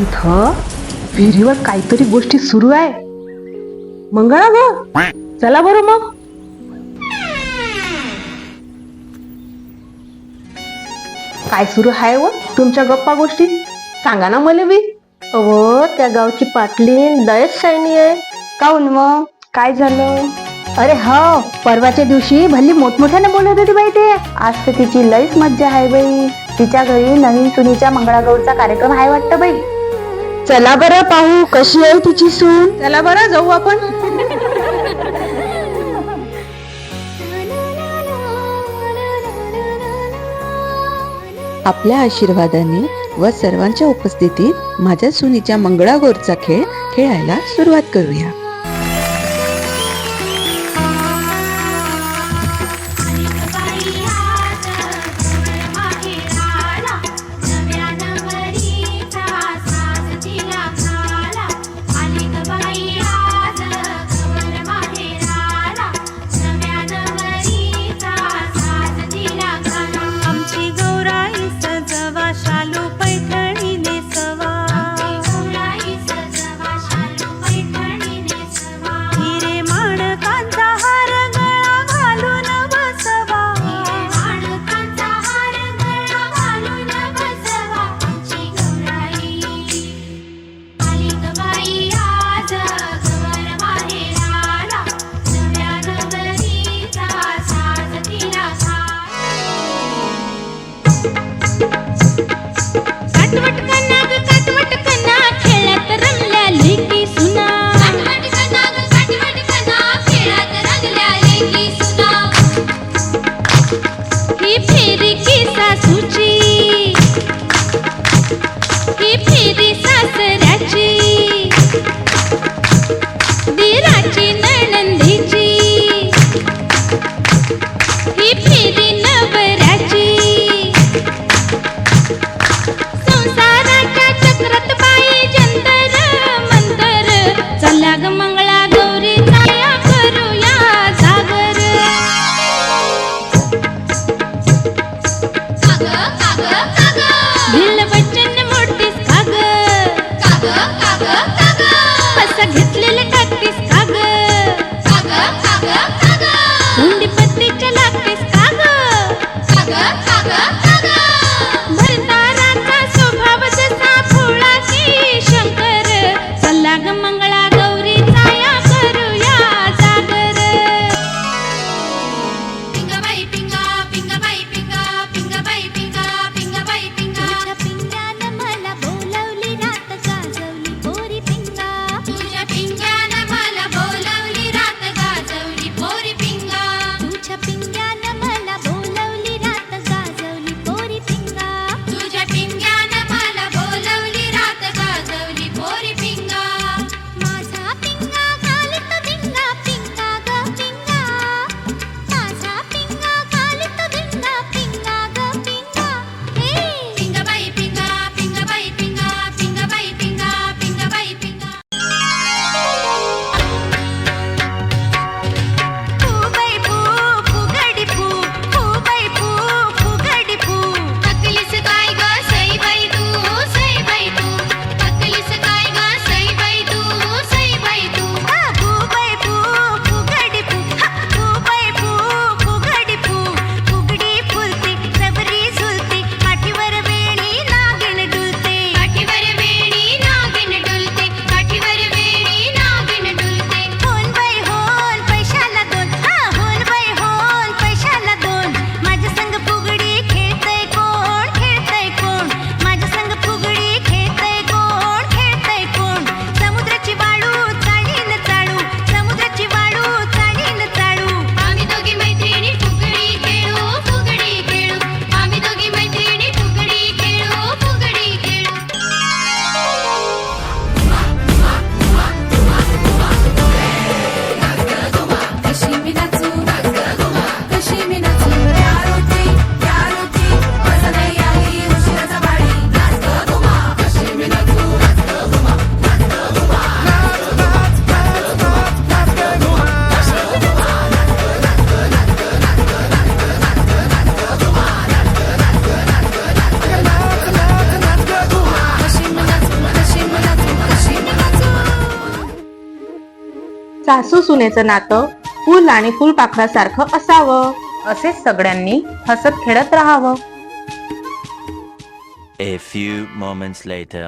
इथं विहिरीवर काहीतरी गोष्टी सुरू आहे. मंगळा ग? चला बरं मग. काय सुरू आहे व तुमच्या गप्पा गोष्टी? सांगा ना मला बी. अव त्या गावची पाटली लयच शायनी आहे. काऊन मग काय झालं? अरे हो परवाच्या दिवशी भल्ली मोठमोठ्याने बोलत होती बाई ते. आज तर तिची लयच मज्जा आहे बाई. तिच्या घरी नवीन सुनीच्या मंगळागौरचा कार्यक्रम आहे वाटतं बाई. चला बरं पाहू कशी आहे तिची सून. चला बरं जाऊ आपण. आपल्या आशीर्वादाने व सर्वांच्या उपस्थितीत माझ्या सुनीच्या मंगळागौरचा खेळ खेळायला सुरुवात करूया. असं सासू सुनेचं नातं फुल आणि फुलपाखरासारखं असावं असे सगळ्यांनी हसत खेळत राहावं A few moments later.